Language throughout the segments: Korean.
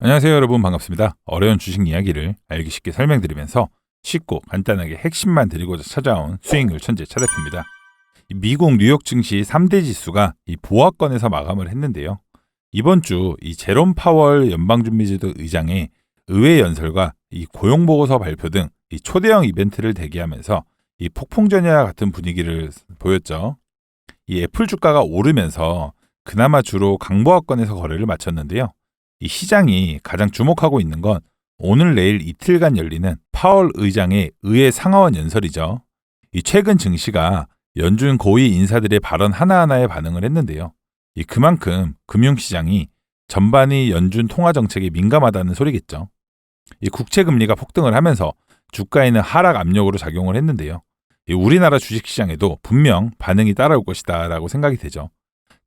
안녕하세요 여러분 반갑습니다. 어려운 주식 이야기를 알기 쉽게 설명드리면서 쉽고 간단하게 핵심만 드리고자 찾아온 수익률 천재 차 대표입니다. 이 미국 뉴욕 증시 3대 지수가 이 보합권에서 마감을 했는데요. 이번 주 이 제롬 파월 연방준비제도 의장의 의회 연설과 이 고용 보고서 발표 등 이 초대형 이벤트를 대기하면서 이 폭풍전야와 같은 분위기를 보였죠. 이 애플 주가가 오르면서 그나마 주로 강보합권에서 거래를 마쳤는데요. 이 시장이 가장 주목하고 있는 건 오늘 내일 이틀간 열리는 파월 의장의 의회 상하원 연설이죠. 이 최근 증시가 연준 고위 인사들의 발언 하나하나에 반응을 했는데요. 이 그만큼 금융시장이 전반이 연준 통화 정책에 민감하다는 소리겠죠. 이 국채 금리가 폭등을 하면서 주가에는 하락 압력으로 작용을 했는데요. 이 우리나라 주식시장에도 분명 반응이 따라올 것이다라고 생각이 되죠.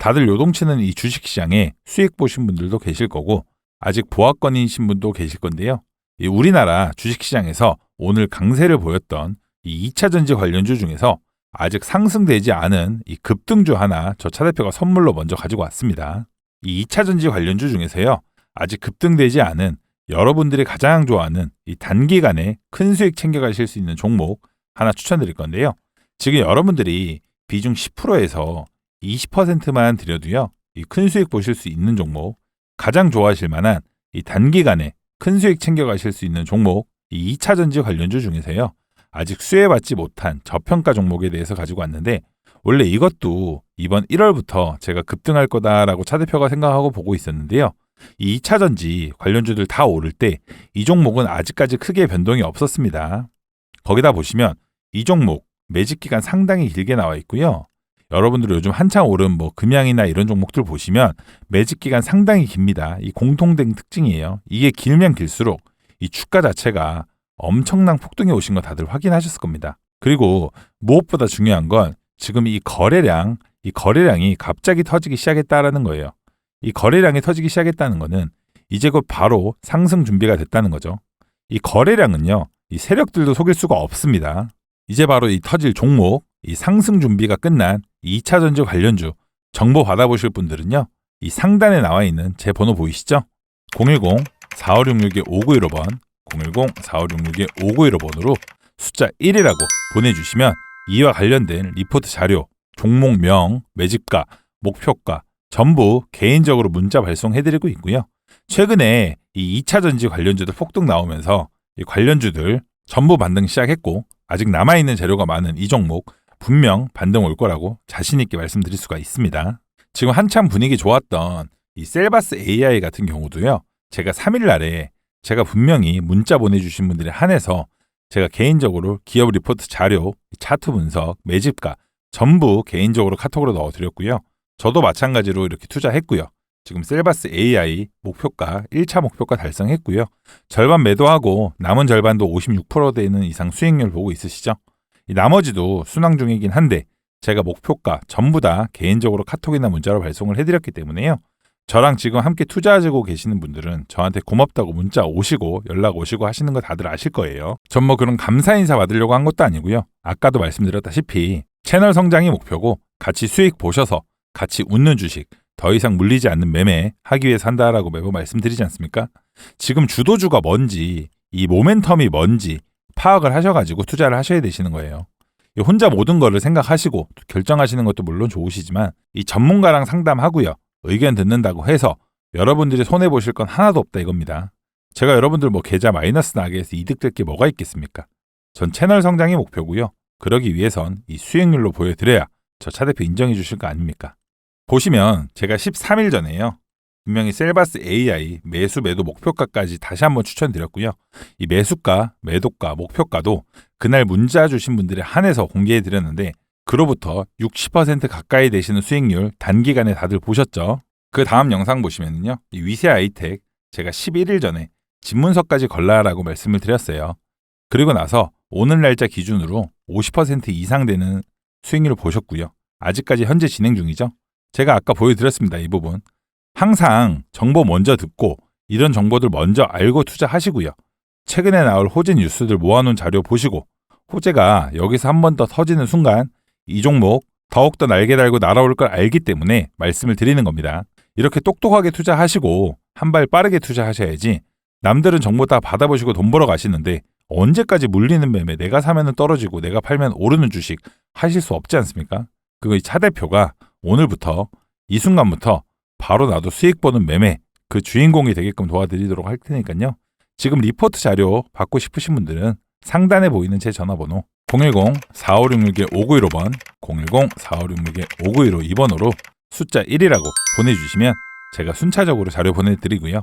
다들 요동치는 이 주식시장에 수익 보신 분들도 계실 거고 아직 보합권이신 분도 계실 건데요. 이 우리나라 주식시장에서 오늘 강세를 보였던 이 2차 전지 관련주 중에서 아직 상승되지 않은 이 급등주 하나 저 차 대표가 선물로 먼저 가지고 왔습니다. 이 2차 전지 관련주 중에서요. 아직 급등되지 않은 여러분들이 가장 좋아하는 이 단기간에 큰 수익 챙겨가실 수 있는 종목 하나 추천드릴 건데요. 지금 여러분들이 비중 10%에서 20%만 들여도요. 이 큰 수익 보실 수 있는 종목, 가장 좋아하실 만한 이 단기간에 큰 수익 챙겨가실 수 있는 종목, 이 2차 전지 관련주 중에서요. 아직 수혜받지 못한 저평가 종목에 대해서 가지고 왔는데 원래 이것도 이번 1월부터 제가 급등할 거다라고 차 대표가 생각하고 보고 있었는데요. 이 2차 전지 관련주들 다 오를 때 이 종목은 아직까지 크게 변동이 없었습니다. 거기다 보시면 이 종목 매직 기간 상당히 길게 나와 있고요. 여러분들 요즘 한창 오른 뭐 금양이나 이런 종목들 보시면 매직 기간 상당히 깁니다. 이 공통된 특징이에요. 이게 길면 길수록 이 주가 자체가 엄청난 폭등이 오신 거 다들 확인하셨을 겁니다. 그리고 무엇보다 중요한 건 지금 이 거래량, 이 거래량이 갑자기 터지기 시작했다라는 거예요. 이 거래량이 터지기 시작했다는 거는 이제 곧 바로 상승 준비가 됐다는 거죠. 이 거래량은요, 이 세력들도 속일 수가 없습니다. 이제 바로 이 터질 종목, 이 상승 준비가 끝난 2차 전지 관련주 정보 받아보실 분들은요. 이 상단에 나와 있는 제 번호 보이시죠? 010-4566-5915번 010-4566-5915번으로 숫자 1이라고 보내주시면 이와 관련된 리포트 자료, 종목명, 매집가, 목표가 전부 개인적으로 문자 발송해드리고 있고요. 최근에 이 2차 전지 관련주들 폭등 나오면서 이 관련주들 전부 반등 시작했고 아직 남아있는 재료가 많은 이 종목 분명 반등 올 거라고 자신있게 말씀드릴 수가 있습니다. 지금 한참 분위기 좋았던 이 셀바스 AI 같은 경우도요. 제가 3일 날에 제가 분명히 문자 보내주신 분들에 한해서 제가 개인적으로 기업 리포트 자료, 차트 분석, 매집가 전부 개인적으로 카톡으로 넣어드렸고요. 저도 마찬가지로 이렇게 투자했고요. 지금 셀바스 AI 목표가 1차 목표가 달성했고요. 절반 매도하고 남은 절반도 56% 되는 이상 수익률 보고 있으시죠? 이 나머지도 순항 중이긴 한데 제가 목표가 전부 다 개인적으로 카톡이나 문자로 발송을 해드렸기 때문에요. 저랑 지금 함께 투자하고 계시는 분들은 저한테 고맙다고 문자 오시고 연락 오시고 하시는 거 다들 아실 거예요. 전 뭐 그런 감사 인사 받으려고 한 것도 아니고요. 아까도 말씀드렸다시피 채널 성장이 목표고 같이 수익 보셔서 같이 웃는 주식 더 이상 물리지 않는 매매 하기 위해서 한다라고 매번 말씀드리지 않습니까? 지금 주도주가 뭔지 이 모멘텀이 뭔지 파악을 하셔가지고 투자를 하셔야 되시는 거예요. 혼자 모든 거를 생각하시고 결정하시는 것도 물론 좋으시지만 이 전문가랑 상담하고요. 의견 듣는다고 해서 여러분들이 손해 보실 건 하나도 없다 이겁니다. 제가 여러분들 뭐 계좌 마이너스 나게 해서 이득 될 게 뭐가 있겠습니까? 전 채널 성장이 목표고요. 그러기 위해선 이 수익률로 보여드려야 저 차 대표 인정해 주실 거 아닙니까? 보시면 제가 13일 전에요. 분명히 셀바스 AI 매수 매도 목표가까지 다시 한번 추천드렸고요. 이 매수가, 매도가, 목표가도 그날 문자 주신 분들에 한해서 공개해 드렸는데 그로부터 60% 가까이 되시는 수익률 단기간에 다들 보셨죠? 그 다음 영상 보시면요. 이 위세 아이텍 제가 11일 전에 집문서까지 걸라라고 말씀을 드렸어요. 그리고 나서 오늘 날짜 기준으로 50% 이상 되는 수익률을 보셨고요. 아직까지 현재 진행 중이죠. 제가 아까 보여드렸습니다. 이 부분. 항상 정보 먼저 듣고 이런 정보들 먼저 알고 투자하시고요. 최근에 나올 호재 뉴스들 모아놓은 자료 보시고 호재가 여기서 한 번 더 터지는 순간 이 종목 더욱더 날개 달고 날아올 걸 알기 때문에 말씀을 드리는 겁니다. 이렇게 똑똑하게 투자하시고 한 발 빠르게 투자하셔야지 남들은 정보 다 받아보시고 돈 벌어 가시는데 언제까지 물리는 매매 내가 사면은 떨어지고 내가 팔면 오르는 주식 하실 수 없지 않습니까? 그거 이차 대표가 오늘부터 이 순간부터 바로 나도 수익 보는 매매 그 주인공이 되게끔 도와드리도록 할 테니까요. 지금 리포트 자료 받고 싶으신 분들은 상단에 보이는 제 전화번호 010-4566-5915번 010-4566-5915 2번으로 숫자 1이라고 보내주시면 제가 순차적으로 자료 보내드리고요.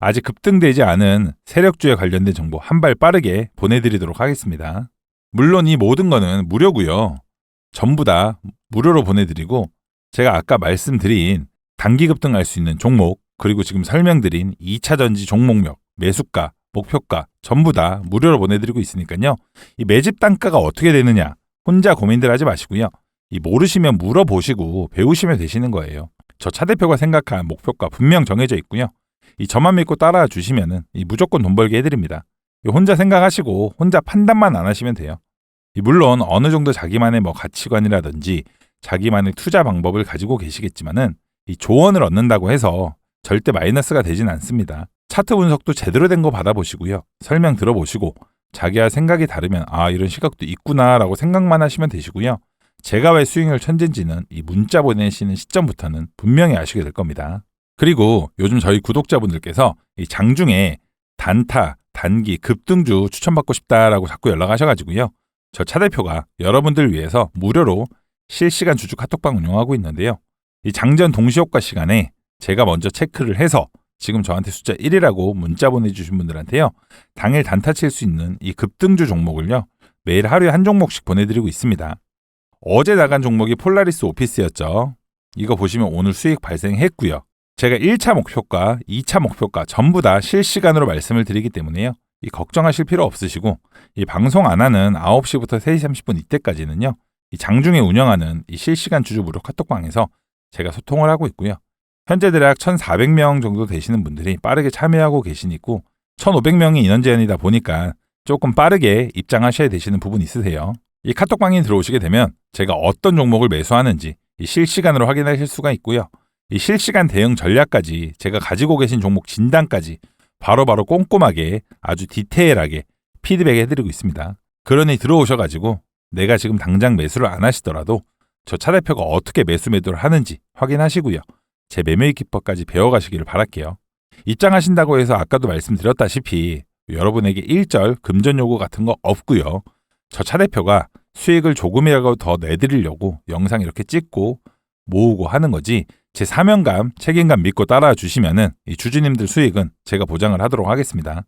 아직 급등되지 않은 세력주에 관련된 정보 한 발 빠르게 보내드리도록 하겠습니다. 물론 이 모든 거는 무료고요. 전부 다 무료로 보내드리고 제가 아까 말씀드린 단기 급등할 수 있는 종목 그리고 지금 설명드린 2차 전지 종목명, 매수가, 목표가 전부 다 무료로 보내드리고 있으니까요. 이 매집 단가가 어떻게 되느냐 혼자 고민들 하지 마시고요. 이 모르시면 물어보시고 배우시면 되시는 거예요. 저 차 대표가 생각한 목표가 분명 정해져 있고요. 이 저만 믿고 따라와 주시면은 이 무조건 돈 벌게 해드립니다. 이 혼자 생각하시고 혼자 판단만 안 하시면 돼요. 이 물론 어느 정도 자기만의 뭐 가치관이라든지 자기만의 투자 방법을 가지고 계시겠지만은 이 조언을 얻는다고 해서 절대 마이너스가 되진 않습니다. 차트 분석도 제대로 된 거 받아보시고요. 설명 들어보시고 자기와 생각이 다르면 아 이런 시각도 있구나라고 생각만 하시면 되시고요. 제가 왜 수익률 천재인지는 이 문자 보내시는 시점부터는 분명히 아시게 될 겁니다. 그리고 요즘 저희 구독자분들께서 이 장중에 단타, 단기, 급등주 추천받고 싶다라고 자꾸 연락하셔가지고요. 저 차 대표가 여러분들 위해서 무료로 실시간 주주 카톡방 운영하고 있는데요. 이 장전 동시효과 시간에 제가 먼저 체크를 해서 지금 저한테 숫자 1이라고 문자 보내주신 분들한테요. 당일 단타 칠 수 있는 이 급등주 종목을요. 매일 하루에 한 종목씩 보내드리고 있습니다. 어제 나간 종목이 폴라리스 오피스였죠. 이거 보시면 오늘 수익 발생했고요. 제가 1차 목표가 2차 목표가 전부 다 실시간으로 말씀을 드리기 때문에요. 이 걱정하실 필요 없으시고 이 방송 안 하는 9시부터 3시 30분 이때까지는요. 이 장중에 운영하는 이 실시간 주주 무료 카톡방에서 제가 소통을 하고 있고요. 현재 대략 1,400명 정도 되시는 분들이 빠르게 참여하고 계시니고 1,500명이 인원 제한이다 보니까 조금 빠르게 입장하셔야 되시는 부분이 있으세요. 이 카톡방에 들어오시게 되면 제가 어떤 종목을 매수하는지 이 실시간으로 확인하실 수가 있고요. 이 실시간 대응 전략까지 제가 가지고 계신 종목 진단까지 바로바로 꼼꼼하게 아주 디테일하게 피드백 해드리고 있습니다. 그러니 들어오셔가지고 내가 지금 당장 매수를 안 하시더라도 저 차 대표가 어떻게 매수 매도를 하는지 확인하시고요. 제 매매 기법까지 배워가시기를 바랄게요. 입장하신다고 해서 아까도 말씀드렸다시피 여러분에게 일절 금전 요구 같은 거 없고요. 저 차 대표가 수익을 조금이라도 더 내드리려고 영상 이렇게 찍고 모으고 하는 거지 제 사명감, 책임감 믿고 따라와 주시면은 이 주주님들 수익은 제가 보장을 하도록 하겠습니다.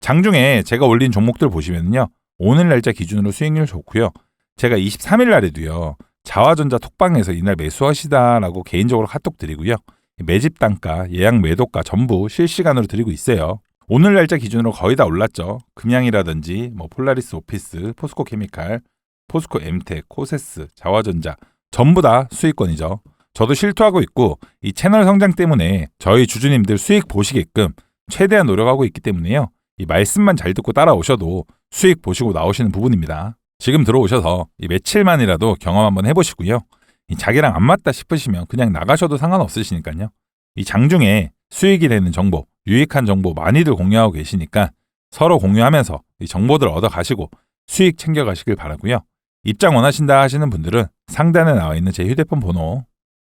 장중에 제가 올린 종목들 보시면요. 오늘 날짜 기준으로 수익률 좋고요. 제가 23일 날에도요. 자화전자 톡방에서 이날 매수하시다라고 개인적으로 카톡 드리고요. 매집 단가, 예약 매도가 전부 실시간으로 드리고 있어요. 오늘 날짜 기준으로 거의 다 올랐죠. 금양이라든지 뭐 폴라리스 오피스, 포스코 케미칼, 포스코 엠텍, 코세스, 자화전자 전부 다 수익권이죠. 저도 실토하고 있고 이 채널 성장 때문에 저희 주주님들 수익 보시게끔 최대한 노력하고 있기 때문에요. 이 말씀만 잘 듣고 따라오셔도 수익 보시고 나오시는 부분입니다. 지금 들어오셔서 이 며칠만이라도 경험 한번 해보시고요. 이 자기랑 안 맞다 싶으시면 그냥 나가셔도 상관없으시니까요. 이 장중에 수익이 되는 정보, 유익한 정보 많이들 공유하고 계시니까 서로 공유하면서 이 정보들 얻어 가시고 수익 챙겨 가시길 바라고요. 입장 원하신다 하시는 분들은 상단에 나와 있는 제 휴대폰 번호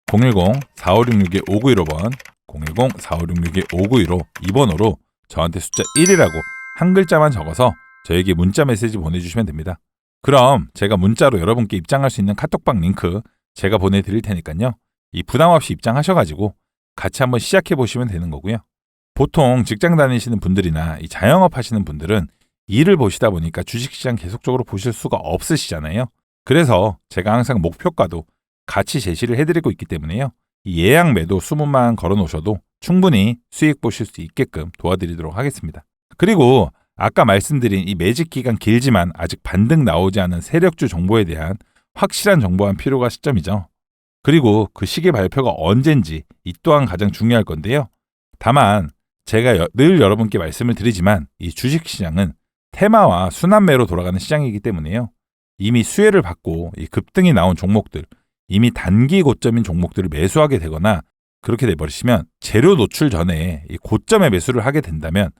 010-4566-5915번 010-4566-5915 2번으로 저한테 숫자 1이라고 한 글자만 적어서 저에게 문자 메시지 보내주시면 됩니다. 그럼 제가 문자로 여러분께 입장할 수 있는 카톡방 링크 제가 보내드릴 테니까요. 이 부담 없이 입장하셔가지고 같이 한번 시작해 보시면 되는 거고요. 보통 직장 다니시는 분들이나 이 자영업 하시는 분들은 일을 보시다 보니까 주식시장 계속적으로 보실 수가 없으시잖아요. 그래서 제가 항상 목표가도 같이 제시를 해드리고 있기 때문에요. 이 예약 매도 20만 걸어 놓으셔도 충분히 수익 보실 수 있게끔 도와드리도록 하겠습니다. 그리고 아까 말씀드린 이 매직 기간 길지만 아직 반등 나오지 않은 세력주 정보에 대한 확실한 정보한 필요가 시점이죠. 그리고 그 시기 발표가 언젠지 이 또한 가장 중요할 건데요. 다만 제가 여- 늘 여러분께 말씀을 드리지만 이 주식 시장은 테마와 순환매로 돌아가는 시장이기 때문에요. 이미 수혜를 받고 이 급등이 나온 종목들, 이미 단기 고점인 종목들을 매수하게 되거나 그렇게 돼버리시면 재료 노출 전에 이 고점에 매수를 하게 된다면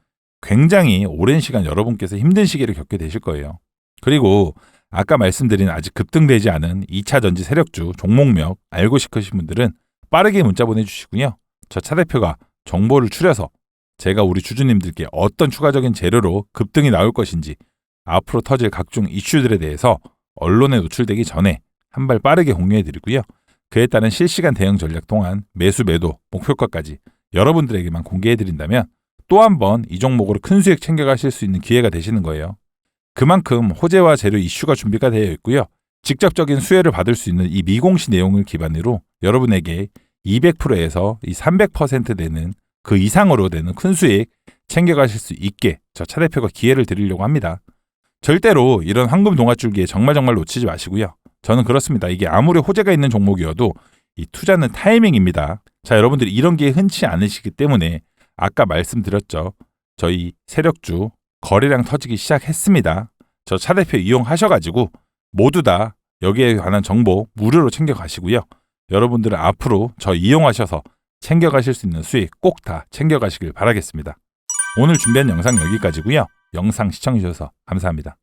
굉장히 오랜 시간 여러분께서 힘든 시기를 겪게 되실 거예요. 그리고 아까 말씀드린 아직 급등되지 않은 2차 전지 세력주 종목명 알고 싶으신 분들은 빠르게 문자 보내주시고요. 저 차 대표가 정보를 추려서 제가 우리 주주님들께 어떤 추가적인 재료로 급등이 나올 것인지 앞으로 터질 각종 이슈들에 대해서 언론에 노출되기 전에 한 발 빠르게 공유해 드리고요. 그에 따른 실시간 대응 전략 동안 매수 매도 목표가까지 여러분들에게만 공개해 드린다면 또 한 번 이 종목으로 큰 수익 챙겨가실 수 있는 기회가 되시는 거예요. 그만큼 호재와 재료 이슈가 준비가 되어 있고요. 직접적인 수혜를 받을 수 있는 이 미공시 내용을 기반으로 여러분에게 200%에서 이 300% 되는 그 이상으로 되는 큰 수익 챙겨가실 수 있게 저 차 대표가 기회를 드리려고 합니다. 절대로 이런 황금 동아줄기에 정말 정말 놓치지 마시고요. 저는 그렇습니다. 이게 아무리 호재가 있는 종목이어도 이 투자는 타이밍입니다. 자, 여러분들이 이런 기회 흔치 않으시기 때문에 아까 말씀드렸죠. 저희 세력주 거래량 터지기 시작했습니다. 저 차 대표 이용하셔가지고 모두 다 여기에 관한 정보 무료로 챙겨가시고요. 여러분들은 앞으로 저 이용하셔서 챙겨가실 수 있는 수익 꼭 다 챙겨가시길 바라겠습니다. 오늘 준비한 영상 여기까지고요. 영상 시청해주셔서 감사합니다.